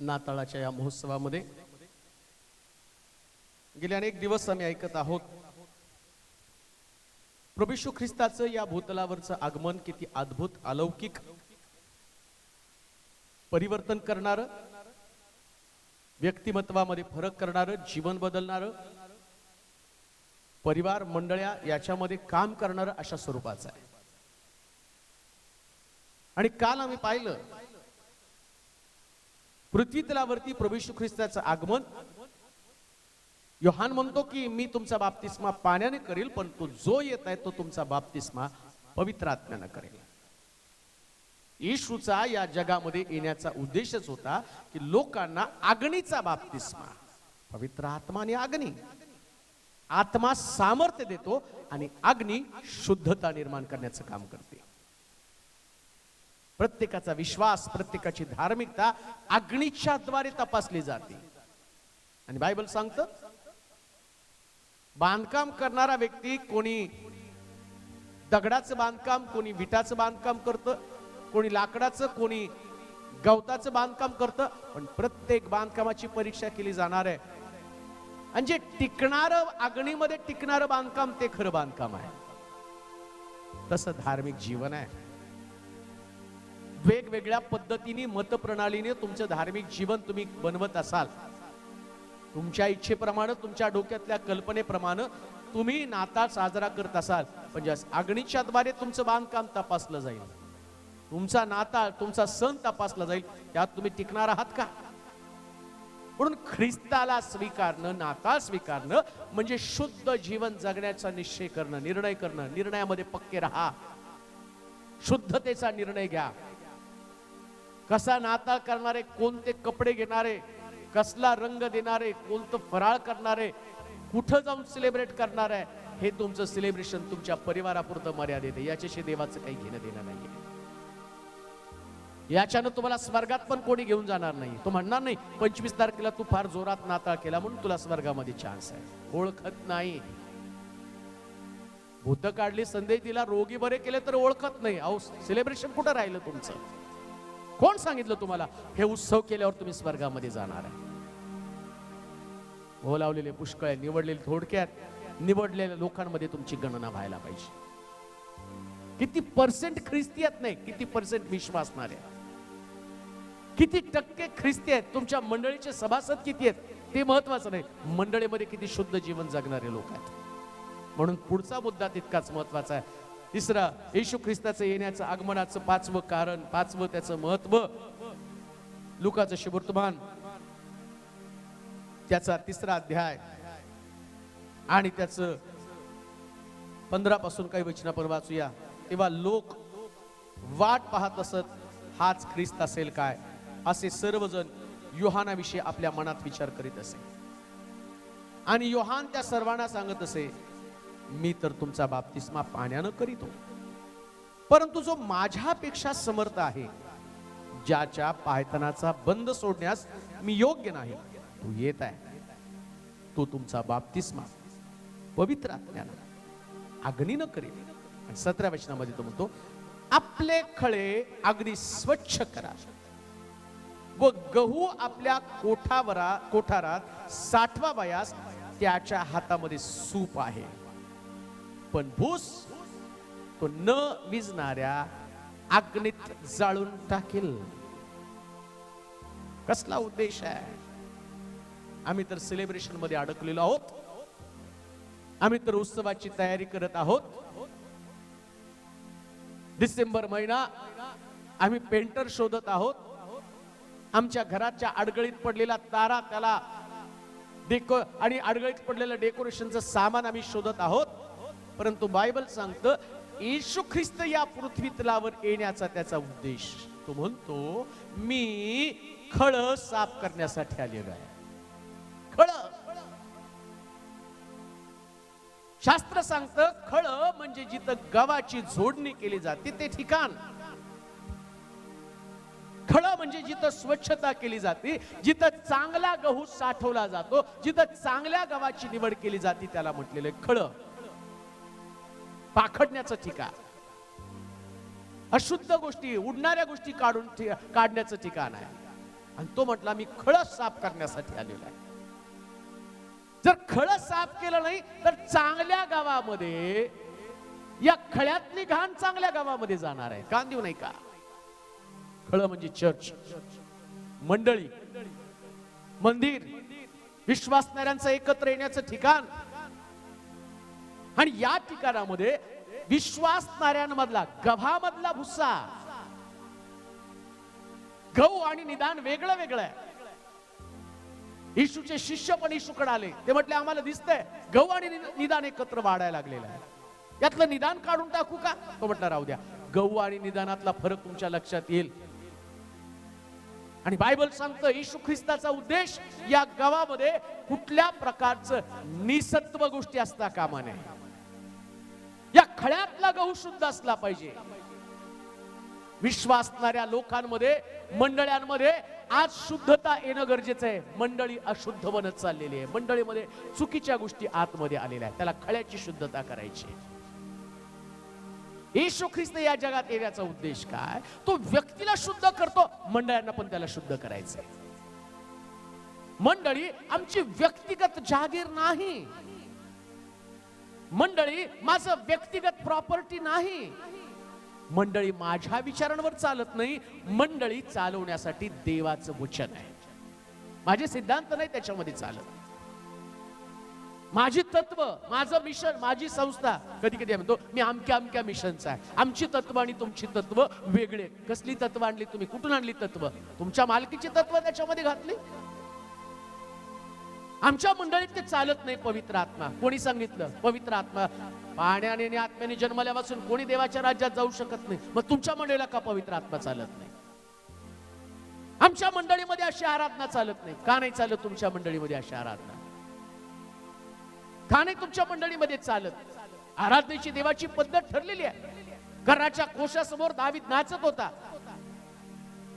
नाताळाच्या या महोत्सवामध्ये. गेले अनेक दिवस आम्ही ऐकत आहोत. प्रभिशू ख्रिस्ताचं या भूतलावरचं आगमन किती अद्भुत अलौकिक परिवर्तन करणार व्यक्तिमत्वामध्ये फरक करणार जीवन बदलणार परिवार मंडळ्या याच्यामध्ये काम करणार अशा स्वरूपाचं आहे. आणि काल आम्ही पाहिलं पृथ्वीतलावरती प्रभू ख्रिस्ताचं आगमन. योहान म्हणतो की मी तुमचा बाप्तिस्मा पाण्याने करेल पण तो जो येत आहे तो तुमचा बाप्तिस्मा पवित्र आत्म्यानं करेल. येशूचा या जगामध्ये येण्याचा उद्देशच होता की लोकांना अग्नीचा बाप्तिस्मा पवित्र आत्मा आणि अग्नी. आत्मा सामर्थ्य देतो आणि अग्नी शुद्धता निर्माण करण्याचं काम करते. प्रत्येकाचा विश्वास प्रत्येकाची धार्मिकता अग्नीच्या द्वारे तपासली जाते. आणि बायबल सांगतं बांधकाम करणारा व्यक्ती कोणी दगडाचं बांधकाम कोणी विटाचं बांधकाम करतं कोणी लाकडाचं कोणी गवताचं बांधकाम करतं पण प्रत्येक बांधकामाची परीक्षा केली जाणार आहे. आणि जे टिकणारं अग्नीमध्ये टिकणारं बांधकाम ते खरं बांधकाम आहे. तसं धार्मिक जीवन आहे. वेगवेगळ्या पद्धतीने मतप्रणालीने तुमचं धार्मिक जीवन तुम्ही बनवत असाल. तुमच्या इच्छेप्रमाणे तुमच्या डोक्यातल्या कल्पनेप्रमाणे तुम्ही नाताळ साजरा करत असाल. म्हणजे अग्निच्या द्वारे तुमचं बांधकाम तपासलं जाईल. तुमचा नाताळ तुमचा सण तपासला जाईल. त्यात तुम्ही टिकणार आहात का? म्हणून ख्रिस्ताला स्वीकारणं नाताळ स्वीकारणं म्हणजे शुद्ध जीवन जगण्याचा निश्चय करणं निर्णय करणं निर्णयामध्ये पक्के राहा. शुद्धतेचा निर्णय घ्या. कसा नाताळ करणारे कोणते कपडे घेणारे कसला रंग देणारे कोणतं फराळ करणारे कुठं जाऊन सेलिब्रेट करणार आहे हे तुमचं सेलिब्रेशन तुमच्या परिवारापुरतं मर्यादित आहे. याच्याशी देवाचं काही घेणं देणं नाहीये. याच्यानं तुम्हाला स्वर्गात पण कोणी घेऊन जाणार नाही. तो म्हणणार नाही पंचवीस तारखेला तू फार जोरात नाताळ केला म्हणून तुला स्वर्गामध्ये चान्स आहे. ओळखत नाही. भूत काढली संदेश दिला रोगी बरे केले तर ओळखत नाही. अहो सेलिब्रेशन कुठं राहिलं तुमचं? कोण सांगितलं तुम्हाला? हे उत्सव केल्यावर तुम्ही स्वर्गामध्ये जाणार आहे. हो लावलेले पुष्कळ आहे निवडलेले थोडक्यात निवडलेल्या लोकांमध्ये तुमची गणना व्हायला पाहिजे. किती पर्सेंट ख्रिस्ती आहेत नाही किती पर्सेंट विश्वासणारे आहे किती टक्के ख्रिस्ती आहेत तुमच्या मंडळीचे सभासद किती आहेत ते महत्वाचं नाही. मंडळीमध्ये किती शुद्ध जीवन जगणारे लोक आहेत. म्हणून पुढचा मुद्दा तितकाच महत्त्वाचा आहे. तिसरा येशू ख्रिस्ताचं येण्याचं आगमनाचं पाचवं कारण पाचवं त्याचं महत्त्व लुकाचं शुभवर्तमान त्याचा तिसरा अध्याय. आणि त्याचं पंधरा पासून काही वचन आपण वाचूया. तेव्हा लोक वाट पाहत असत हाच ख्रिस्त असेल काय? असे सर्वजण योहानाविषयी आपल्या मनात विचार करीत असे. आणि योहान त्या सर्वांना सांगत असे मी तर तुमचा बाप्तिस्मा पाण्यानं करीतो परंतु जो माझ्यापेक्षा समर्थ आहे ज्याच्या पायतनाचा बंद सोडण्यास मी योग्य नाही तो येत आहे. तो तुमचा बाप्तिस्मा पवित्र आत्म्यानं अग्नीनं करेल. आणि सतरा वचनामध्ये तो म्हणतो आपले खळे अगदी स्वच्छ करा. व गहू आपल्या कोठावरा कोठारात साठवा वयास त्याच्या हातामध्ये सूप आहे. पण भूस तो न विजणाऱ्या अग्नीत जाळून टाकेल. कसला उद्देश आहे? आम्ही तर सेलिब्रेशनमध्ये अडकलेलो आहोत. आम्ही तर उत्सवाची तयारी करत आहोत. डिसेंबर महिना आम्ही पेंटर शोधत आहोत. आमच्या घराच्या अडगळीत पडलेला तारा त्याला डेको आणि अडगळीत पडलेलं डेकोरेशनचं सामान आम्ही शोधत आहोत. परंतु बायबल सांगतं येशू ख्रिस्त या पृथ्वी तलावर येण्याचा त्याचा उद्देश. तो म्हणतो मी खळ साफ करण्यासाठी आलेलो आहे. खळ. शास्त्र सांगतं खळ म्हणजे जिथं गव्हाची जोडणी केली जाते ते ठिकाण. खळ म्हणजे जिथं स्वच्छता केली जाते जिथं चांगला गहू साठवला जातो जिथं चांगल्या गव्हाची निवड केली जाते त्याला म्हटलेलं खळ. पाखडण्याचं ठिकाण. अशुद्ध गोष्टी उडणाऱ्या गोष्टी काढून काढण्याचं ठिकाण आहे. आणि तो म्हटला मी खळस साफ करण्यासाठी आलेला आहे. जर खळस साफ केलं नाही तर चांगल्या गावामध्ये या खळ्यातली घाण चांगल्या गावामध्ये जाणार आहे. कान देऊ नाही का? खळ म्हणजे चर्च मंडळी मंदिर. विश्वासणाऱ्यांचं एकत्र येण्याचं ठिकाण. आणि या ठिकाणामध्ये विश्वासणाऱ्यांमधला गव्हामधला भुस्सा. गहू आणि निदान वेगळं वेगळं आहे. येशूचे शिष्य पण येशूकडे आले ते म्हटले आम्हाला दिसतंय गहू आणि निदान एकत्र वाढायला लागलेलं आहे. यातलं निदान काढून टाकू का? तो म्हटला राहू द्या. गहू आणि निदानातला फरक तुमच्या लक्षात येईल. आणि बायबल सांगतं येशू ख्रिस्ताचा उद्देश या गावामध्ये कुठल्या प्रकारचं निसत्व गोष्टी असता कामा नये. खळ्यातला गहू शुद्ध असला पाहिजे. विश्वासणाऱ्या लोकांमध्ये मंडळांमध्ये आज शुद्धता येणं गरजेचं आहे. मंडळी अशुद्ध बनत चाललेली आहे. मंडळीमध्ये चुकीच्या गोष्टी आतमध्ये आलेल्या आहेत. त्याला खळ्याची शुद्धता करायची येशू ख्रिस्त या जगात येण्याचा उद्देश काय? तो व्यक्तीला शुद्ध करतो मंडळांना पण त्याला शुद्ध करायचंय. मंडळी आमची व्यक्तिगत जागीर नाही. मंडळी माझं व्यक्तिगत प्रॉपर्टी नाही. मंडळी माझ्या विचारांवर चालत नाही. मंडळी चालवण्यासाठी देवाचं वचन आहे. माझे सिद्धांत नाही त्याच्यामध्ये चालत. माझी तत्व माझं मिशन माझी संस्था कधी कधी म्हणतो मी अमक्या अमक्या मिशनचा आहे. आमची तत्व आणि तुमची तत्व वेगळे कसली तत्व आणली तुम्ही? कुठून आणली तत्व? तुमच्या मालकीची तत्व त्याच्यामध्ये घातली? आमच्या मंडळीत ते चालत नाही पवित्र आत्मा. कोणी सांगितलं? पवित्र आत्मा. पाण्याने आणि आत्म्याने जन्मल्यापासून कोणी देवाच्या राज्यात जाऊ शकत नाही. मग तुमच्या मंडळीला का पवित्र आत्मा चालत नाही? आमच्या मंडळीमध्ये अशी आराधना चालत नाही. का नाही चालत तुमच्या मंडळीमध्ये अशी आराधना? का नाही तुमच्या मंडळीमध्ये चालत? आराधनेची देवाची पद्धत ठरलेली आहे. घराच्या कोशासमोर दावीत नाचत होता.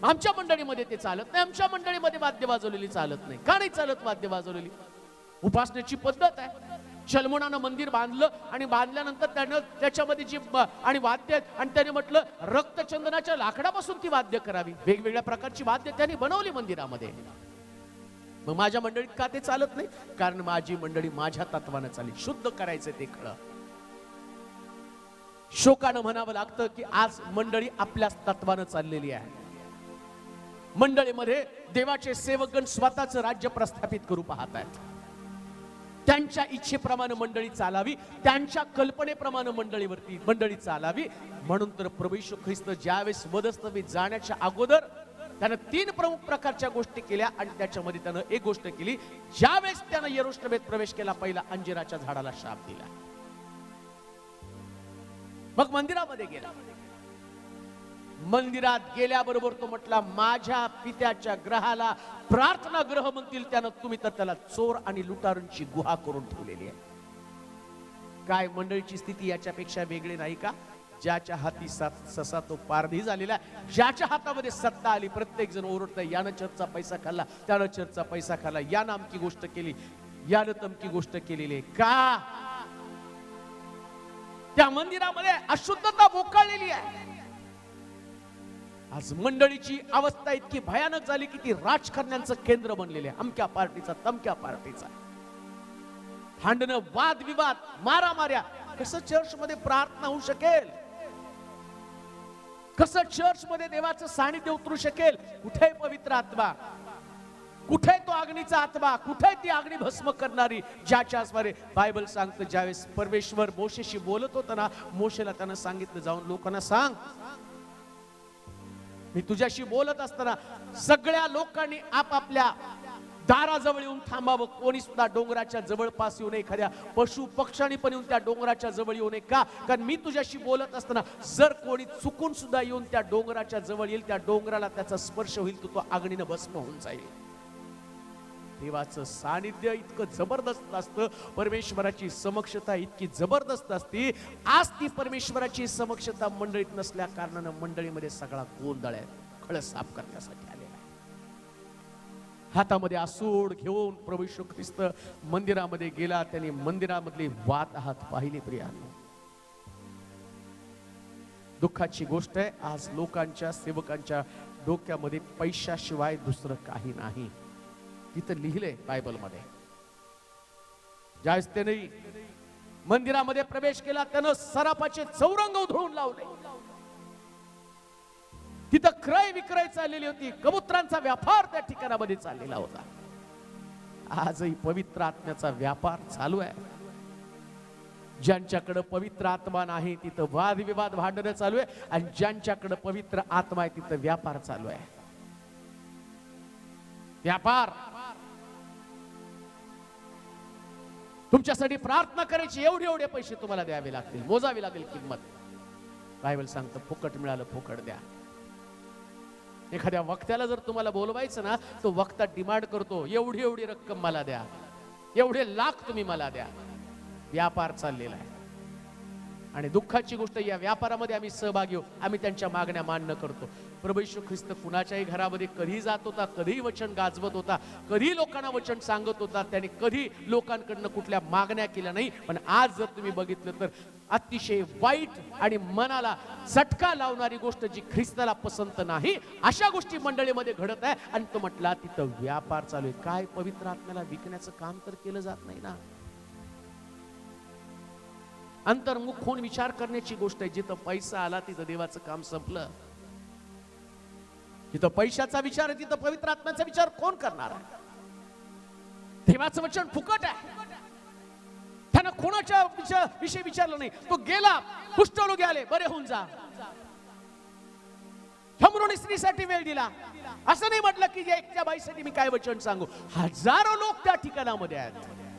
आमच्या मंडळीमध्ये ते चालत नाही. आमच्या मंडळीमध्ये वाद्य वाजवलेली चालत नाही. का नाही चालत वाद्य वाजवलेली? उपासनेची पद्धत आहे. शलमोनानं मंदिर बांधलं आणि बांधल्यानंतर त्यानं त्याच्यामध्ये जी आणि वाद्य आहेत आणि त्याने म्हटलं रक्तचंदनाच्या लाकडापासून ती वाद्य करावी. वेगवेगळ्या प्रकारची वाद्य त्यांनी बनवली मंदिरामध्ये. मग माझ्या मंडळीत का ते चालत नाही? कारण माझी मंडळी माझ्या तत्वानं चालली. शुद्ध करायचं ते खरं. शोकानं म्हणावं लागतं की आज मंडळी आपल्याच तत्वानं चाललेली आहे. मंडळीमध्ये देवाचे सेवकगण स्वतःचं राज्य प्रस्थापित करू पाहत आहेत त्यांच्या इच्छेप्रमाणे मंडळी चालावी त्यांच्या कल्पनेप्रमाणे मंडळीवरती मंडळी चालावी. म्हणून तर प्रभू ख्रिस्त ज्यावेळेस वधस्तवी जाण्याच्या अगोदर त्यानं तीन प्रमुख प्रकारच्या गोष्टी केल्या आणि त्याच्यामध्ये त्यानं एक गोष्ट केली. ज्यावेळेस त्यानं यरुष्टमेत प्रवेश केला पहिला अंजिराच्या झाडाला शाप दिला. मग मंदिरामध्ये गेला. मंदिरात गेल्याबरोबर तो म्हटला माझ्या पित्याच्या ग्रहाला प्रार्थना ग्रह म्हणतील त्यानं तुम्ही तर त्याला चोर आणि लुटारूंची गुहा करून ठेवलेली आहे. काय मंडळीची स्थिती याच्यापेक्षा वेगळी नाही का? ज्याच्या हाती ससा तो पारधी झालेला आहे. ज्याच्या हातामध्ये सत्ता आली प्रत्येक जण ओरडतंय यानं चर्चचा पैसा खाल्ला त्यानं चर्चचा पैसा खाल्ला. यानं अमकी गोष्ट केली यानं तमकी गोष्ट केलेली आहे. का? त्या मंदिरामध्ये अशुद्धता बोकाळलेली आहे. आज मंडळीची अवस्था इतकी भयानक झाली की ती राजकारण्यांचं केंद्र बनलेले अमक्या पार्टीचा तमक्या पार्टीचा. भांडणं वादविवाद मारामाऱ्या. कसं चर्च मध्ये प्रार्थना होऊ शकेल? कसं चर्च मध्ये देवाचं सानिध्य उतरू शकेल? कुठे पवित्र आत्मा? कुठे तो अग्नीचा आत्मा? कुठे ती अग्नी भस्म करणारी? ज्याच्या स्वारे बायबल सांगतं ज्यावेळेस परमेश्वर मोशेशी बोलत होता ना मोशेला त्यानं सांगितलं जाऊन लोकांना सांग. मी तुझ्याशी बोलत असताना सगळ्या लोकांनी आपापल्या दाराजवळ येऊन थांबावं. कोणी सुद्धा डोंगराच्या जवळपास येऊ नये. एखाद्या पशु पक्ष्याने पण येऊन त्या डोंगराच्या जवळ येऊ नये का? कारण मी तुझ्याशी बोलत असताना जर कोणी चुकून सुद्धा येऊन त्या डोंगराच्या जवळ येईल त्या डोंगराला त्याचा स्पर्श होईल तर तो आगणीनं भस्म होऊन जाईल. देवाचं सानिध्य इतकं जबरदस्त असतं. परमेश्वराची समक्षता इतकी जबरदस्त असती. आज ती परमेश्वराची समक्षता मंडळीत नसल्या कारणानं मंडळीमध्ये सगळा गोंधळ आहे. खळ साफ करण्यासाठी आलेला आहे. हातामध्ये आसूड घेऊन प्रभू येशू ख्रिस्त मंदिरामध्ये गेला. त्याने मंदिरामधली वात हात पाहिली प्रियांनो. दुःखाची गोष्ट आहे आज लोकांच्या सेवकांच्या डोक्यामध्ये पैशाशिवाय दुसरं काही नाही. तिथं लिहिलंय बायबलमध्ये. ज्यावेळेस त्याने मंदिरामध्ये प्रवेश केला त्यानं सराफाचे चौरंग उधळून लावले. तिथं क्रय विक्रय चाललेली होती. कबुतरांचा व्यापार त्या ठिकाणामध्ये चाललेला होता. आजही पवित्र आत्म्याचा व्यापार चालू आहे. ज्यांच्याकडे पवित्र आत्मा नाही तिथं वादविवाद भांडणं चालू आहे. आणि ज्यांच्याकडे पवित्र आत्मा आहे तिथं व्यापार चालू आहे. व्यापार तुमच्यासाठी प्रार्थना करायची एवढे एवढे पैसे तुम्हाला द्यावे लागतील मोजावी लागेल किंमत. बायबल सांगतं फुकट मिळालं फुकट द्या. एखाद्या वक्त्याला जर तुम्हाला बोलवायचं ना तो वक्ता डिमांड करतो एवढी एवढी रक्कम मला द्या. एवढे लाख तुम्ही मला द्या. व्यापार चाललेला आहे. आणि दुःखाची गोष्ट या व्यापारामध्ये आम्ही सहभागी आम्ही त्यांच्या मागण्या मान्य करतो. प्रभू ख्रिस्त कुणाच्याही घरामध्ये कधी जात होता कधी वचन गाजवत होता कधी लोकांना वचन सांगत होता त्याने कधी लोकांकडनं कुठल्या मागण्या केल्या नाही. पण आज जर तुम्ही बघितलं तर अतिशय वाईट आणि मनाला चटका लावणारी गोष्ट जी ख्रिस्ताला पसंत नाही अशा गोष्टी मंडळीमध्ये घडत आहे. आणि तो म्हटला तिथं व्यापार चालू आहे. काय पवित्र आत्म्याला विकण्याचं काम तर केलं जात नाही ना? अंतर्मुख होऊन विचार करण्याची गोष्ट आहे. जिथं पैसा आला तिथं देवाचं काम संपलं. तिथं पैशाचा विचार आहे तिथं पवित्र आत्म्याचा विचार कोण करणार? आहे देवाचं वचन फुकट आहे. त्यानं कोणाच्या विषयी विचारलं नाही. तो गेला कुष्ठरोगी आले बरे होऊन जा. शंभरोनी स्त्रीसाठी वेळ दिला. असं नाही म्हटलं की एकट्या बाईसाठी मी काय वचन सांगू? हजारो लोक त्या ठिकाणामध्ये आहेत.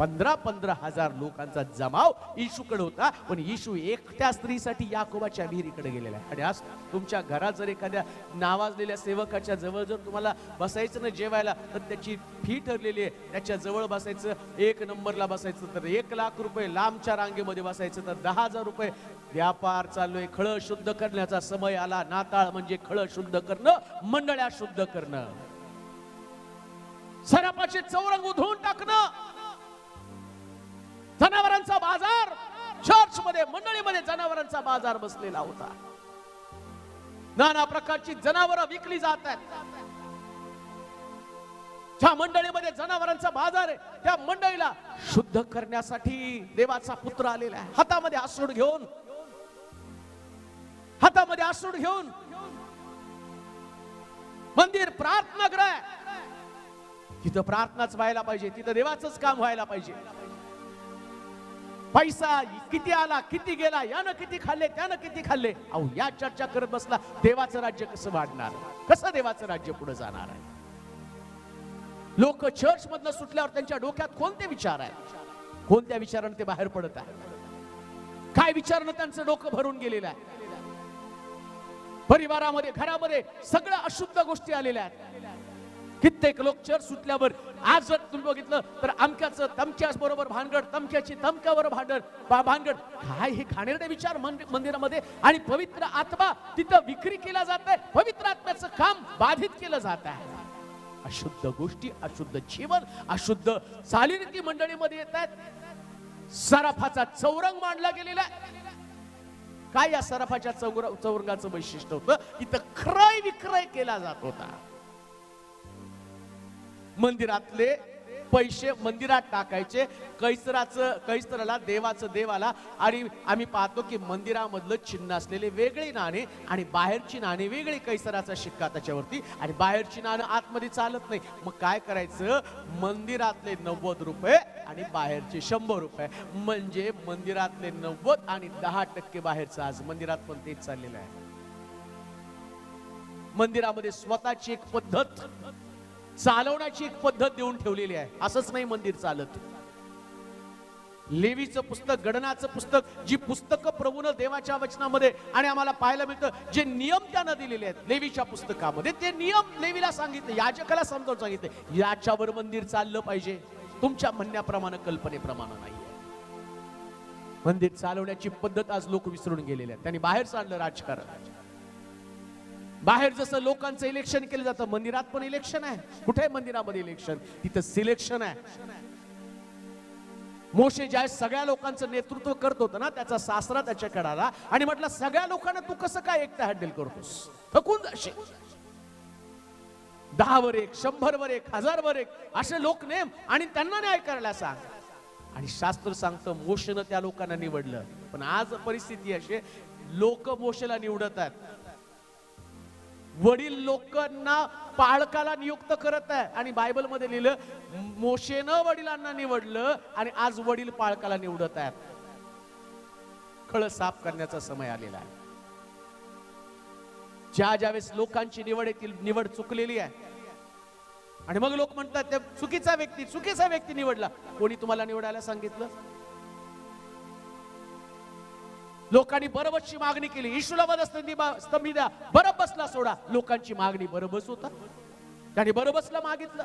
पंधरा पंधरा हजार लोकांचा जमाव येशूकडे होता. पण येशू एकट्या स्त्रीसाठी याकोबाच्या विहिरीकडे गेलेला आहे. आणि आज तुमच्या घरात जर एखाद्या नावाजलेल्या सेवकाच्या जवळ जर तुम्हाला बसायचं ना जेवायला तर त्याची फी ठरलेली आहे. त्याच्याजवळ बसायचं एक नंबरला बसायचं तर एक लाख रुपये लांबच्या रांगेमध्ये बसायचं तर दहा हजार रुपये. व्यापार चालू आहे खळ शुद्ध करण्याचा समय आला. नाताळ म्हणजे खळ शुद्ध करणं मंडळ्या शुद्ध करणं. सरापाचे चौरंग उधळून टाकणं. जनावरांचा बाजार. चर्च मध्ये मंडळीमध्ये जनावरांचा बाजार बसलेला होता. नाना प्रकारची जनावरं विकली जात आहेत. ज्या मंडळीमध्ये जनावरांचा बाजार आहे त्या मंडळीला शुद्ध करण्यासाठी देवाचा पुत्र आलेला आहे. हातामध्ये आसूड घेऊन. हातामध्ये आसूड घेऊन. मंदिर प्रार्थना ग्रह तिथं प्रार्थनाच व्हायला पाहिजे तिथं देवाचंच काम व्हायला पाहिजे. पैसा किती आला किती गेला यानं किती खाल्ले त्यानं किती खाल्ले? अहो या चर्चा करत बसला देवाचं राज्य कसं वाढणार? कसं देवाचं राज्य पुढे जाणार आहे? लोक चर्च मधनं सुटल्यावर त्यांच्या डोक्यात कोणते विचार आहेत? कोणत्या विचाराने ते बाहेर पडत आहे काय विचारनं त्यांचं डोकं भरून गेलेलं आहे? परिवारामध्ये घरामध्ये सगळ्या अशुद्ध गोष्टी आलेल्या आहेत. कित्येक लोक चर्च सुटल्यावर आज जर तुम्ही बघितलं तर अमक्याचं तमक्याच बरोबर भानगड तमक्याची तमक्यावर भांडण भानगड काय हे खाणेरडे विचार मंदिरामध्ये? आणि पवित्र आत्मा तिथं विक्री केला जात आहे पवित्र आत्म्याचं काम बाधित केलं जात आहे अशुद्ध गोष्टी अशुद्ध जीवन अशुद्ध चालीरीती मंडळीमध्ये येत आहेत सराफाचा चौरंग मांडला गेलेला आहे. काय या सराफाच्या चौर चौरंगाचं वैशिष्ट्य होतं? इथं क्रय विक्रय केला जात होता. मंदिरातले पैसे मंदिरात टाकायचे. कैसराचं कैसराला देवाचं देवाला. आणि आम्ही पाहतो की मंदिरामधलं चिन्ह असलेले वेगळे नाणे आणि बाहेरची नाणे वेगळी कैसराचा शिक्का त्याच्यावरती. आणि बाहेरची नाणं आतमध्ये चालत नाही. मग काय करायचं? मंदिरातले नव्वद रुपये आणि बाहेरचे शंभर रुपये. म्हणजे मंदिरातले नव्वद आणि दहा टक्के बाहेरचं आज मंदिरात पण तेच चाललेलं आहे. मंदिरामध्ये स्वतःची एक पद्धत. चालवण्याची एक पद्धत देऊन ठेवलेली आहे. असंच नाही मंदिर चालत. लेवीचं पुस्तक गणनाचं पुस्तक जी पुस्तकं प्रभूनं देवाच्या वचनामध्ये आणि आम्हाला पाहायला मिळतं जे नियम त्यानं दिलेले आहेत लेवीच्या पुस्तकामध्ये. ते नियम लेवीला सांगितले याजकाला समजावून सांगितले याच्यावर मंदिर चाललं पाहिजे. तुमच्या म्हणण्याप्रमाणे कल्पनेप्रमाणे नाही मंदिर चालवण्याची पद्धत आज लोक विसरून गेलेले आहेत. त्यांनी बाहेर चाललं राजकारण. बाहेर जसं लोकांचं इलेक्शन केलं जातं मंदिरात पण इलेक्शन आहे. कुठे मंदिरामध्ये इलेक्शन तिथं सिलेक्शन आहे. मोशे ज्या सगळ्या लोकांचं नेतृत्व करत होतं ना त्याचा सासरा त्याच्याकडे आला आणि म्हटलं सगळ्या लोकांना तू कसं काय एकटा हँडल करतोस? थकून जाशील. दहा वर एक शंभर वर एक हजार वर एक असे लोक नेम आणि त्यांना न्याय करायला सांग. आणि शास्त्र सांगतं मोशेनं त्या लोकांना निवडलं. पण आज परिस्थिती अशी लोक मोशेला निवडत आहेत. वडील लोकांना पाळकाला नियुक्त करत आहे. आणि बायबलमध्ये लिहिलं मोशेनं वडिलांना निवडलं आणि आज वडील पाळकाला निवडत आहेत. खळ साफ करण्याचा समय आलेला आहे. ज्या ज्यावेळेस लोकांची निवड येतील निवड चुकलेली आहे. आणि मग लोक म्हणतात त्या चुकीचा व्यक्ती चुकीचा व्यक्ती निवडला. कोणी तुम्हाला निवडायला सांगितलं? लोकांनी बरबसची मागणी केली. येशूला स्तंभी द्या. बरबसला सोडा. लोकांची मागणी बरबस होता. त्यांनी बरबसला मागितलं.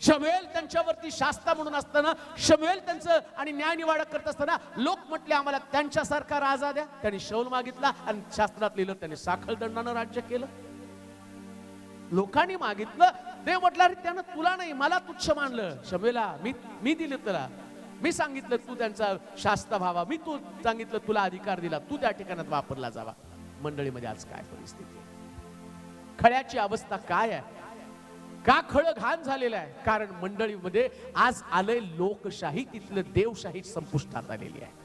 शमेल त्यांच्यावरती शास्ता म्हणून असताना शमेल त्यांचं आणि न्याय निवाडक करत असताना लोक म्हटले आम्हाला त्यांच्यासारखा राजा द्या. त्यांनी शौल मागितला आणि शास्त्रात लिहिलं त्यांनी साखळ दंडानं राज्य केलं. लोकांनी मागितलं. ते म्हटलं अरे त्यानं तुला नाही मला तुच्छ मानलं. शमेला मी मी दिलं तुला. मी सांगितलं तू त्यांचा शास्त्र व्हावा. मी तू सांगितलं तुला अधिकार दिला तू त्या ठिकाणात वापरला जावा. मंडळीमध्ये आज काय परिस्थिती खळ्याची अवस्था काय आहे? का खळ घाण झालेलं आहे? कारण मंडळीमध्ये आज आलंय लोकशाही तिथलं देवशाही संपुष्टात आलेली आहे.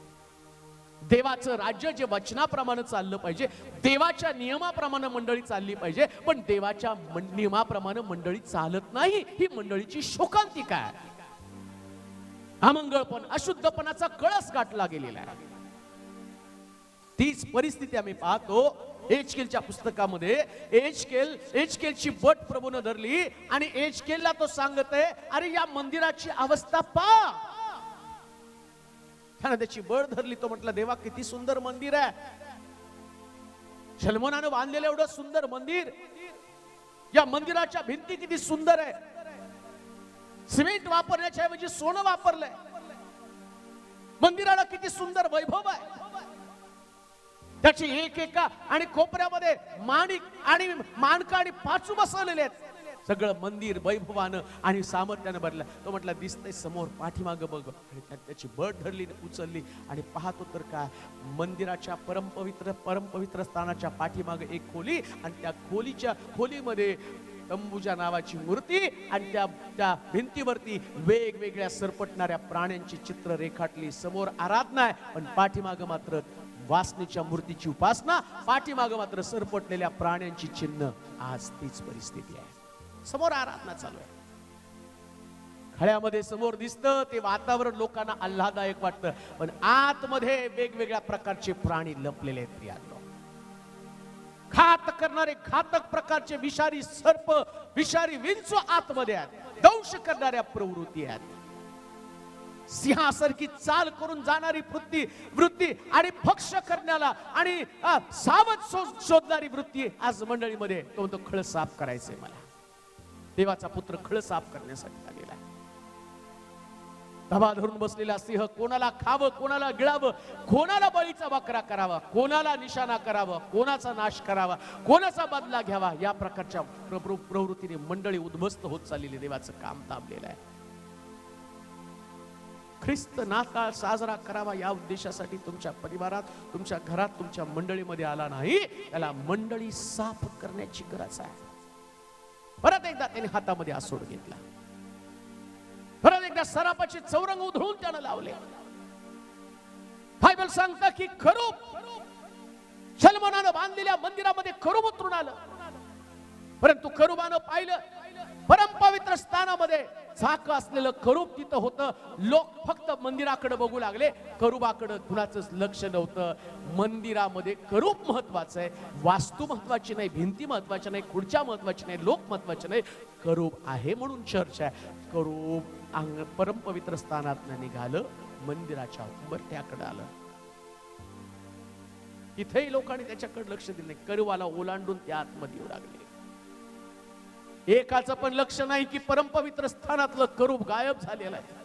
देवाचं राज्य जे वचनाप्रमाणे चाललं पाहिजे देवाच्या नियमाप्रमाणे मंडळी चालली पाहिजे पण देवाच्या नियमाप्रमाणे मंडळी चालत नाही ही मंडळीची शोकांतिका आहे. अमंगळपण अशुद्धपणाचा कळस गाठला गेलेला आहे. तीच परिस्थिती आम्ही पाहतो. एचकेलच्या पुस्तकामध्ये एचकेल एचकेलची बट प्रभून धरली आणि एचकेलला तो सांगत आहे अरे या मंदिराची अवस्था पा. त्यानं त्याची बळ धरली तो म्हटला देवा किती सुंदर मंदिर आहे. शलमोनानं बांधलेलं एवढं सुंदर मंदिर. या मंदिराच्या भिंती किती सुंदर आहे. सिमेंट वापरण्याच्या ऐवजी सोनं वापरलंय. मंदिराला किती सुंदर वैभव आहे. त्याची एक एका आणि कोपऱ्यामध्ये माणिक आणि मानका आणि पाचू बसवलेले आहेत. सगळं मंदिर वैभवानं आणि सामर्थ्यानं भरलं तो म्हटला दिसतंय समोर पाठीमाग बघ. आणि त्याची बट धरली उचलली. आणि पाहतो तर काय मंदिराच्या परमपवित्र परमपवित्र स्थानाच्या पाठीमाग एक खोली आणि त्या खोलीच्या खोलीमध्ये अंबुजा नावाची मूर्ती आणि त्या त्या भिंतीवरती वेगवेगळ्या सरपटणाऱ्या प्राण्यांची चित्र रेखाटली. समोर आराधना आहे पण पाठीमाग मात्र वासनेच्या मूर्तीची उपासना. पाठीमाग मात्र सरपटलेल्या प्राण्यांची चिन्ह. आज तीच परिस्थिती आहे. समोर आराधना चालू आहे. खळ्यामध्ये समोर दिसतं ते वातावरण लोकांना आल्हादायक वाटतं पण आतमध्ये वेगवेगळ्या प्रकारचे प्राणी लपलेले आहेत प्रियांनो घात करणारे घातक प्रकारचे विषारी सर्प विषारी विंचू आतमध्ये आहेत. दंश करणाऱ्या प्रवृत्ती आहेत. सिंहासारखी चाल करून जाणारी वृत्ती वृत्ती आणि भक्ष करण्याला आणि सावध शोधणारी वृत्ती आज मंडळीमध्ये तो म्हणतो खळ साफ करायचंय मला. देवाचा पुत्र खळ साफ करण्यासाठी आलेला आहे. धबा धरून बसलेला सिंह कोणाला खावं कोणाला गिळावं कोणाला बळीचा बकरा करावा कोणाला निशाणा करावा कोणाचा नाश करावा कोणाचा बदला घ्यावा या प्रकारच्या प्रवृत्तीने मंडळी उद्ध्वस्त होत चाललेली देवाचं काम थांबलेलं आहे. ख्रिस्त नाताळ साजरा करावा या उद्देशासाठी तुमच्या परिवारात तुमच्या घरात तुमच्या मंडळीमध्ये आला नाही. त्याला मंडळी साफ करण्याची गरज आहे. परत एकदा त्याने हातामध्ये आसोड घेतला. त्या सरापाचे चौरंग उधळून त्यानं लावले. बायबल सांगता की खरूप सलमानानं बांधलेल्या मंदिरामध्ये खरूप उतरून आलं. परंतु करुबानं पाहिलं परमपवित्र स्थानामध्ये झाक असलेलं करूप तिथं होतं. लोक फक्त मंदिराकडे बघू लागले. करुबाकडे कुणाच लक्ष नव्हतं. मंदिरामध्ये करूप महत्वाचं आहे. वास्तू महत्वाची नाही भिंती महत्वाची नाही खुर्च्या महत्वाची नाही लोक महत्त्वाचे नाही. करूब आहे म्हणून चर्च आहे. करूप अंग परमपवित्र स्थानात निघालं मंदिराच्या उंबरठ्याकडे आलं. इथेही लोकांनी त्याच्याकडे लक्ष दिलं नाही. करुवाला ओलांडून त्या आतमध्ये येऊ लागले. एकाचं पण लक्ष नाही की परमपवित्र स्थानातलं करूप गायब झालेलं आहे.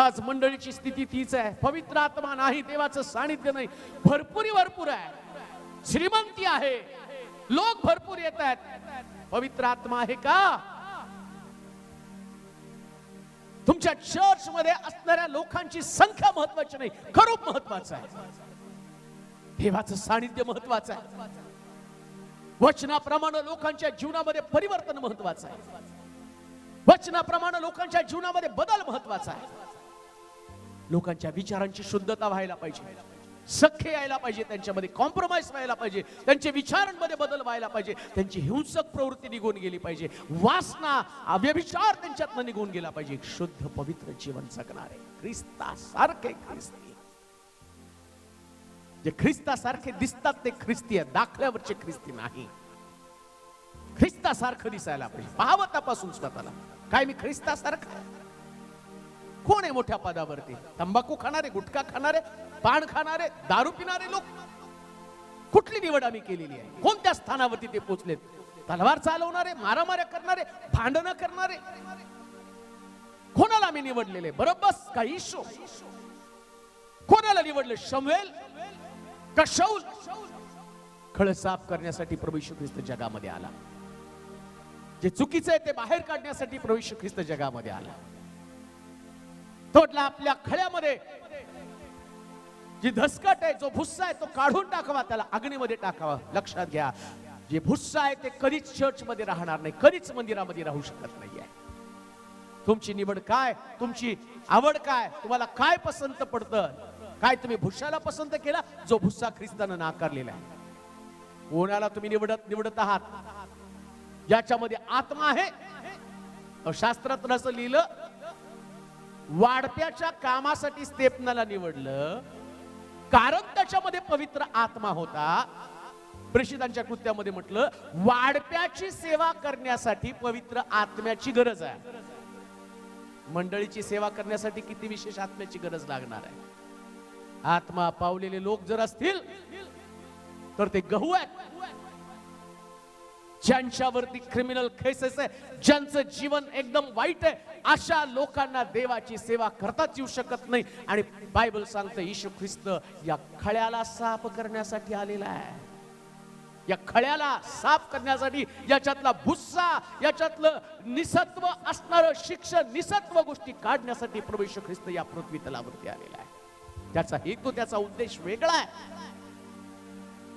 आज मंडळीची स्थिती तीच आहे. पवित्र आत्मा नाही देवाचं सानिध्य नाही. भरपूर भरपूर आहे. श्रीमंती आहे. लोक भरपूर येत आहेत. पवित्र आत्मा आहे का? तुमच्या चर्च मध्ये असणाऱ्या लोकांची संख्या महत्वाची नाही. खरोप महत्वाचं आहे. देवाचं सानिध्य महत्वाचं आहे. वचनाप्रमाणे लोकांच्या जीवनामध्ये परिवर्तन महत्वाचं आहे. वचनाप्रमाणे लोकांच्या जीवनामध्ये बदल महत्त्वाचा आहे. लोकांच्या विचारांची शुद्धता व्हायला पाहिजे. सख्य यायला पाहिजे त्यांच्यामध्ये कॉम्प्रोमाइज व्हायला पाहिजे त्यांच्या विचारांमध्ये बदल व्हायला पाहिजे त्यांची हिंसक प्रवृत्ती निघून गेली पाहिजे. वासना अव्यभिचार त्यांच्यातनं निघून गेला पाहिजे. शुद्ध पवित्र जीवन जगणारे ख्रिस्तासारखे ख्रिस्ती. जे ख्रिस्तासारखे दिसतात ते ख्रिस्ती आहे दाखल्यावरचे ख्रिस्ती नाही. ख्रिस्तासारखं दिसायला पाहिजे. पाहावं तपासून स्वतःला. काय मी ख्रिस्तासारखं? कोण आहे मोठ्या पदावरती? तंबाखू खाणारे गुटखा खाणारे पान खाणारे दारू पिणारे लोक? कुठली निवड आम्ही केलेली आहे? कोणत्या स्थानावरती ते पोचलेत? तलवार चालवणारे मारामाऱ्या करणारे भांडणं करणारे? कोणाला आम्ही निवडलेले? बरोबर काही शो. कोणाला निवडले? शमवेल? खळ साफ करण्यासाठी प्रभू ख्रिस्त जगामध्ये आला. जे चुकीचं आहे ते बाहेर काढण्यासाठी प्रभू ख्रिस्त जगामध्ये आला. तोटला आपल्या खळ्यामध्ये जी धसकट आहे जो भुस्सा आहे तो काढून टाकावा त्याला अग्नीमध्ये टाकावा. लक्षात घ्या जे भुस्सा आहे ते कधीच चर्च मध्ये राहणार नाही कधीच मंदिरामध्ये राहू शकत नाहीये. तुमची निवड काय? तुमची आवड काय? तुम्हाला काय पसंत पडतं? काय तुम्ही भुशाला पसंत केला? जो भुस्सा ख्रिस्तानं नाकारलेला आहे. कोणाला तुम्ही निवडत निवडत आहात? याच्यामध्ये आत्मा आहे. शास्त्रात असं लिहिलं वाढप्याच्या कामासाठी स्तेपनाला निवडलं कारण त्याच्यामध्ये पवित्र आत्मा होता. प्रेषितांच्या कृत्यामध्ये म्हटलं वाढप्याची सेवा करण्यासाठी पवित्र आत्म्याची गरज आहे. मंडळीची सेवा करण्यासाठी किती विशेष आत्म्याची गरज लागणार आहे? आत्मा पावलेले लोक जर असतील तर ते गहू आहेत. ज्यांच्यावरती क्रिमिनल केसेस आहे ज्यांचं जीवन एकदम वाईट आहे अशा लोकांना देवाची सेवा करताच येऊ शकत नाही. आणि बायबल सांगतं येशू ख्रिस्त या खळ्याला साफ करण्यासाठी आलेला आहे. या खळ्याला साफ करण्यासाठी याच्यातला भुस्सा याच्यातलं निसत्व असणारं शिक्षण निसत्व गोष्टी काढण्यासाठी प्रभू येशू ख्रिस्त या पृथ्वी तलावरती आलेला आहे. त्याचा हेतू त्याचा उद्देश वेगळा आहे.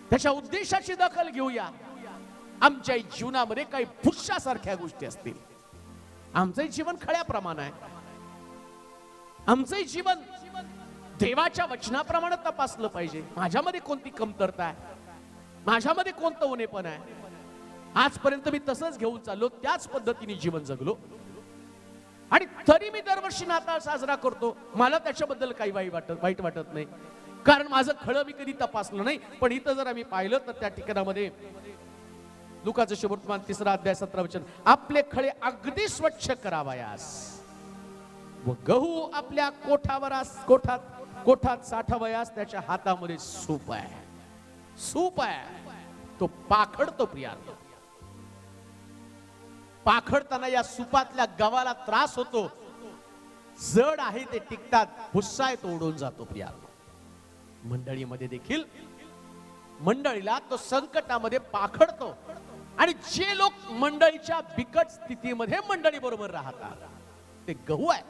त्याच्या उद्देशाची दखल घेऊया. आमच्या जीवनामध्ये काही भुस्सासारख्या गोष्टी असतील. आमचंही जीवन खळ्याप्रमाणे आहे. आमचंही जीवन देवाच्या वचनाप्रमाणे तपासलं पाहिजे. माझ्यामध्ये कोणती कमतरता आहे? माझ्यामध्ये कोणतं उणेपण आहे? आजपर्यंत मी तसंच घेऊन चाललो त्याच पद्धतीने जीवन जगलो. आणि तरी मी दरवर्षी नाताळ साजरा करतो. मला त्याच्याबद्दल काही वाईट वाटत वाईट वाटत नाही. कारण माझं खळं मी कधी तपासलं नाही. पण इथं जर आम्ही पाहिलं तर त्या ठिकाणामध्ये लुकाचं शेवटमान तिसरा अध्याय सतरा वचन आपले खळे अगदी स्वच्छ करावयास. व गहू आपल्या कोठावरास कोठात कोठात साठावयास त्याच्या हातामध्ये सूप आहे. सूप आहे. तो पाखडतो प्रिया पाखडताना या सुपातल्या गव्हाला त्रास होतो. जड आहे ते टिकतात. भुस्सा आहे तो उडून जातो प्रिया. मंडळीमध्ये देखील मंडळीला तो संकटामध्ये पाखडतो. आणि जे लोक मंडळीच्या बिकट स्थितीमध्ये मंडळी बरोबर राहतात ते गहू आहे.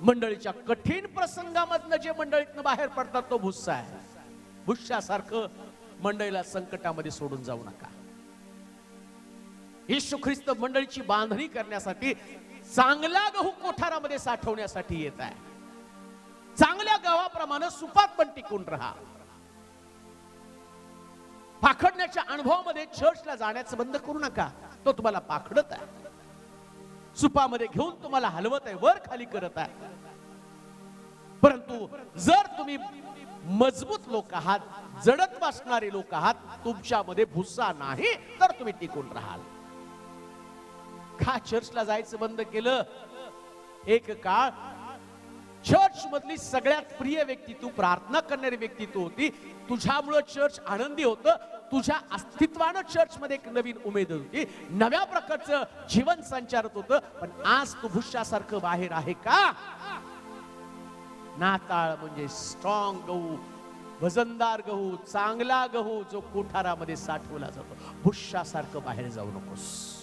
मंडळीच्या कठीण प्रसंगामधनं जे मंडळीतनं बाहेर पडतात तो भुस्सा आहे. भुस्सासारखं मंडळीला संकटामध्ये सोडून जाऊ नका. येशू ख्रिस्त मंडळीची बांधणी करण्यासाठी चांगला गहू कोठारामध्ये साठवण्यासाठी येत आहे. चांगल्या गव्हाप्रमाणे सुपात पण टिकून राहा. पाखडण्याच्या अनुभवामध्ये चर्चला जाण्याचं बंद करू नका. तो तुम्हाला पाखडत आहे. सुपामध्ये घेऊन तुम्हाला हलवत आहे वर खाली करत आहे. परंतु जर तुम्ही मजबूत लोक आहात जडत बसणारे लोक आहात तुमच्यामध्ये भुस्सा नाही तर तुम्ही टिकून राहाल. का चर्चला जायचं बंद केलं. एक काळ चर्च मधली सगळ्यात प्रिय व्यक्ती तू प्रार्थना करणारी व्यक्ती तू होती. तुझ्यामुळं चर्च आनंदी होतं. तुझ्या अस्तित्वानं चर्च मध्ये एक नवीन उमेद होती. नव्या प्रकारचं जीवन संचारत होतं. पण आज तू भुष्यासारखं बाहेर आहे का? नाताळ म्हणजे स्ट्रॉंग गहू वजनदार गहू चांगला गहू जो कोठारामध्ये साठवला जातो. भुष्यासारखं बाहेर जाऊ नकोस.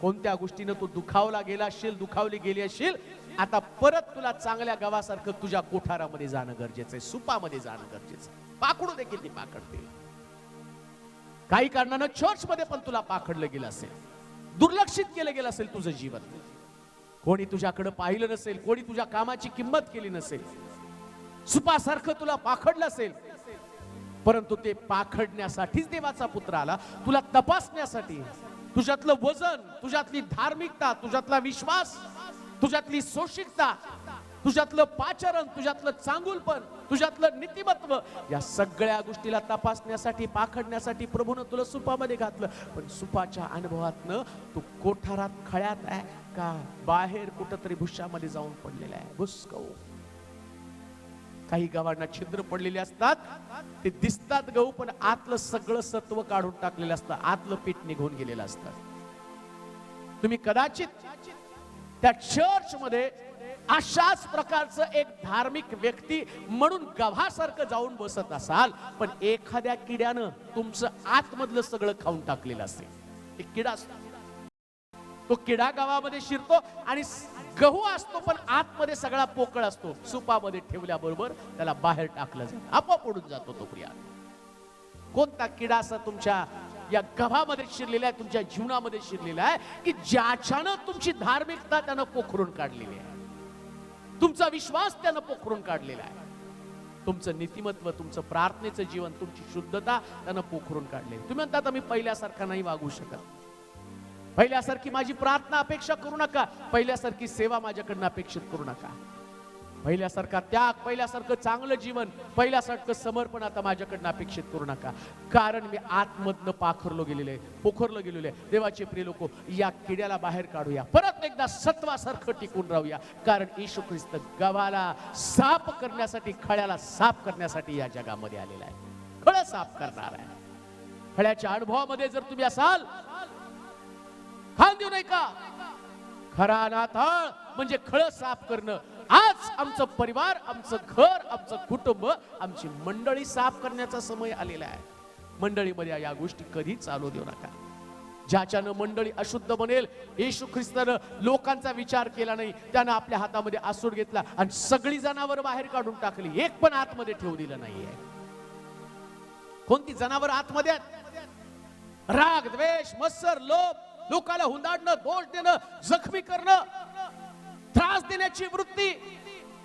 कोणत्या गोष्टीनं तू दुखावला गेला असशील दुखावली गेली असशील आता परत तुला चांगल्या गावासारखं तुझ्या कोठारामध्ये जाणं गरजेचं आहे सुपामध्ये जाणं गरजेचं आहे. पाकडू देखील ती पाकडते काही कारणानं चर्च मध्ये पण तुला पाखडलं गेलं असेल. दुर्लक्षित केलं गेलं असेल तुझं जीवन. कोणी तुझ्याकडे पाहिलं नसेल कोणी तुझ्या कामाची किंमत केली नसेल सुपासारखं तुला पाखडलं असेल परंतु ते पाखडण्यासाठीच देवाचा पुत्र आला. तुला तपासण्यासाठी तुझ्यातलं वजन तुझ्यातली धार्मिकता तुझ्यातला विश्वास तुझ्यातली सोशिकता तुझ्यातलं पाचरण तुझ्यातलं चांगुलपण तुझ्यातलं नीतिमत्व या सगळ्या गोष्टीला तपासण्यासाठी पाखडण्यासाठी प्रभूनं तुला सुपामध्ये घातलं. पण सुपाच्या अनुभवातनं तू कोठारात खळ्यात आहे का? बाहेर कुठंतरी भुष्यामध्ये जाऊन पडलेला आहे. भुसकवू काही गव्हांना छिद्र पडलेले असतात ते दिसतात गहू पण आतलं सगळं सत्व काढून टाकलेलं असतं. आतलं पीठ निघून गेलेलं असतं. तुम्ही कदाचित त्या चर्च मध्ये अशाच प्रकारचं एक धार्मिक व्यक्ती म्हणून गव्हासारखं जाऊन बसत असाल पण एखाद्या किड्यानं तुमचं आतमधलं सगळं खाऊन टाकलेलं असेल. एक किडा असतो. तो किडा गावामध्ये शिरतो आणि गहू असतो पण आतमध्ये सगळा पोकळ असतो. सुपामध्ये ठेवल्याबरोबर त्याला बाहेर टाकलं जातं. आपोआप उडून जातो तो प्रिया कोणता किडा असा तुमच्या या गव्हामध्ये शिरलेला आहे तुमच्या जीवनामध्ये शिरलेला आहे की ज्याच्यानं तुमची धार्मिकता त्यानं पोखरून काढलेली आहे? तुमचा विश्वास त्यानं पोखरून काढलेला आहे. तुमचं नीतिमत्व तुमचं प्रार्थनेचं जीवन तुमची शुद्धता त्यानं पोखरून काढले तुम्ही म्हणता आता मी पहिल्यासारखा नाही वागू शकत. पहिल्यासारखी माझी प्रार्थना अपेक्षा करू नका. पहिल्यासारखी सेवा माझ्याकडनं अपेक्षित करू नका. पहिल्यासारखा त्याग पहिल्यासारखं चांगलं जीवन पहिल्यासारखं समर्पण आता माझ्याकडनं अपेक्षित करू नका. कारण मी आतमधनं पाखरलो गेलेले पोखरलो गेलेले देवाचे प्रिय लोक या किड्याला बाहेर काढूया. परत एकदा सत्वासारखं टिकून राहूया. कारण येशू ख्रिस्त गव्हाला साफ करण्यासाठी खळ्याला साफ करण्यासाठी या जगामध्ये आलेला आहे. खळं साफ करणार आहे. खळ्याच्या अनुभवामध्ये जर तुम्ही असाल खान देऊ नये का? खरा नाताळ म्हणजे खळ साफ करणं. आज आमचं परिवार आमचं घर आमचं कुटुंब आमची मंडळी साफ करण्याचा समय आलेला आहे. मंडळीमध्ये या गोष्टी कधी चालू देऊ नका. ज्याच्यानं मंडळी अशुद्ध बनेल येशू ख्रिस्तानं लोकांचा विचार केला नाही त्यानं आपल्या हातामध्ये आसूड घेतला आणि सगळी जनावर बाहेर काढून टाकली. एक पण आतमध्ये ठेवू दिलं नाहीये. कोणती जनावर आतमध्ये राग द्वेष मत्सर लोभ. लोकाला हुंदाडणं दोष देणं जखमी करणं त्रास देण्याची वृत्ती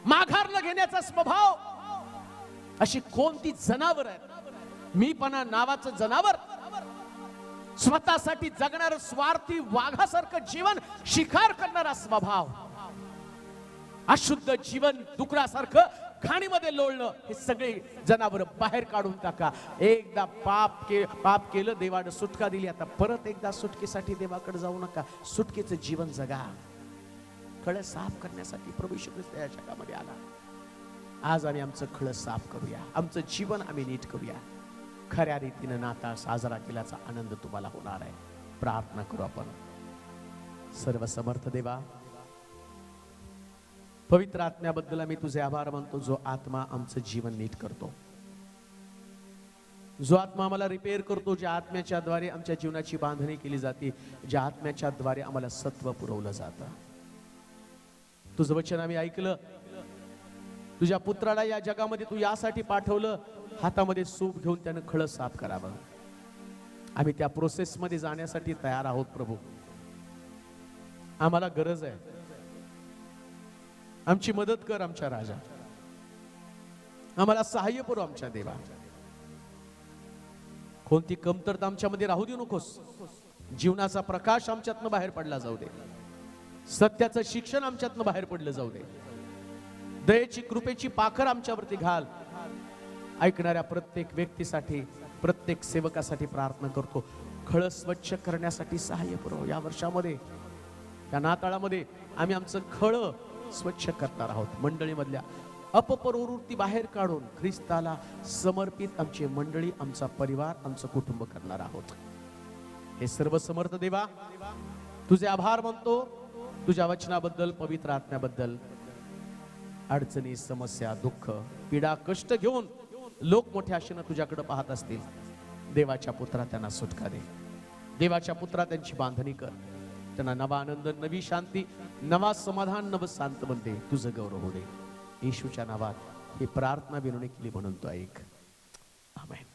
माघारला घेण्याचा स्वभाव अशी कोणती जनावर आहेत? मी पण नावाचं जनावर स्वतःसाठी जगणार स्वार्थी वाघासारखं जीवन शिकार करणारा स्वभाव अशुद्ध जीवन डुकरासारखं खाणीमध्ये लोळणं हे सगळे जनावर बाहेर काढून टाका. एकदा पाप के पाप केलं देवानं सुटका दिली आता परत एकदा सुटकेसाठी देवाकडे जाऊ नका. सुटकेचं जीवन जगा. खळ साफ करण्यासाठी प्रभू ख्रिस्त या जगामध्ये आला. आज आम्ही आमचं खळ साफ करूया. आमचं जीवन आम्ही नीट करूया. खऱ्या रीतीनं नाताळ साजरा केल्याचा आनंद तुम्हाला होणार आहे. प्रार्थना करू आपण. सर्व समर्थ देवा पवित्र आत्म्याबद्दल आम्ही तुझे आभार मानतो जो आत्मा आमचं जीवन नीट करतो. जो आत्मा आम्हाला रिपेअर करतो ज्या आत्म्याच्या द्वारे आमच्या जीवनाची बांधणी केली जाते ज्या आत्म्याच्या द्वारे आम्हाला सत्व पुरवलं जातं. तुझं वचन आम्ही ऐकलं. तुझ्या पुत्राला या जगामध्ये तू यासाठी पाठवलं. हातामध्ये सूप घेऊन त्यानं खळ साफ करावं. आम्ही त्या प्रोसेसमध्ये जाण्यासाठी तयार आहोत प्रभू. आम्हाला गरज आहे. आमची मदत कर आमच्या राजा. आम्हाला सहाय्य करू आमच्या देवा. कोणती कमतरता आमच्यामध्ये राहू देऊ नकोस. जीवनाचा प्रकाश आमच्यातनं बाहेर पडला जाऊ दे. सत्याचं शिक्षण आमच्यातनं बाहेर पडलं जाऊ दे. दयेची कृपेची पाखर आमच्यावरती घाल. ऐकणाऱ्या प्रत्येक व्यक्तीसाठी प्रत्येक सेवकासाठी प्रार्थना करतो. खळ स्वच्छ करण्यासाठी सहाय्य पुरव या वर्षामध्ये. या नाताळामध्ये आम्ही आमचं खळ स्वच्छ करणार आहोत. मंडळीमधल्या अपप्रवृत्ती बाहेर काढून ख्रिस्ताला समर्पित आमची मंडळी आमचा परिवार आमचं कुटुंब करणार आहोत. हे सर्व समर्थ देवा तुझे आभार मानतो. तुझ्या वचनाबद्दल पवित्र आत्म्याबद्दल अडचणी समस्या दुःख पीडा कष्ट घेऊन लोक मोठ्या आशेनं तुझ्याकडे पाहत असतील. देवाच्या पुत्रा त्यांना सुटका दे. देवाच्या पुत्रा त्यांची बांधणी कर. त्यांना नवा आनंद नवी शांती नवा समाधान नव शांत बनते. तुझं गौरव होणे येशूच्या नावात ही प्रार्थना विनवणी केली म्हणून तो ऐक. आमेन.